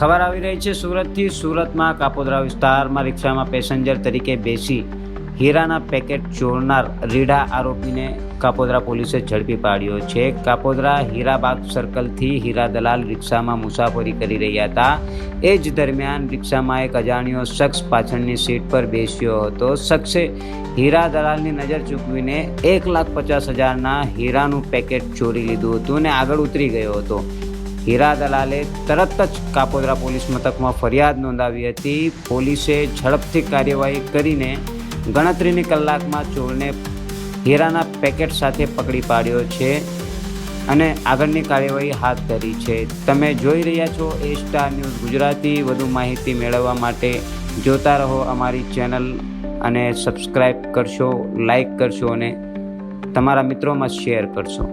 ખબર આવી રહી છે, સુરતથી સુરતમાં કાપોદરા વિસ્તારમાં રિક્ષામાં પેસેન્જર તરીકે બેસી હીરાના પેકેટ ચોરનાર રીઢા આરોપીને કાપોદ્રા પોલીસે ઝડપી પાડ્યો છે. કાપોદ્રા હીરાબાગ સર્કલથી હીરા દલાલ રિક્ષામાં મુસાફરી કરી રહ્યા હતા. એ જ દરમિયાન રિક્ષામાં એક અજાણ્યો શખ્સ પાછળની સીટ પર બેસ્યો હતો. શખ્સે હીરા દલાલની નજર ચૂકવીને એક લાખ પચાસ હજારના હીરાનું પેકેટ ચોરી લીધું હતું અને આગળ ઉતરી ગયો હતો. હીરા દલાલે તરત જ કાપોદરા પોલીસ મથકમાં ફરિયાદ નોંધાવી હતી. પોલીસે ઝડપથી કાર્યવાહી કરીને ગણતરીની કલાકમાં ચોરને હીરાના પેકેટ સાથે પકડી પાડ્યો છે અને આગળની કાર્યવાહી હાથ ધરી છે. તમે જોઈ રહ્યા છો એ સ્ટાર ન્યૂઝ ગુજરાતી. વધુ માહિતી મેળવવા માટે જોતા રહો અમારી ચેનલ અને સબસ્ક્રાઈબ કરશો લાઈક કરશો અને તમારા મિત્રોમાં શેર કરશો.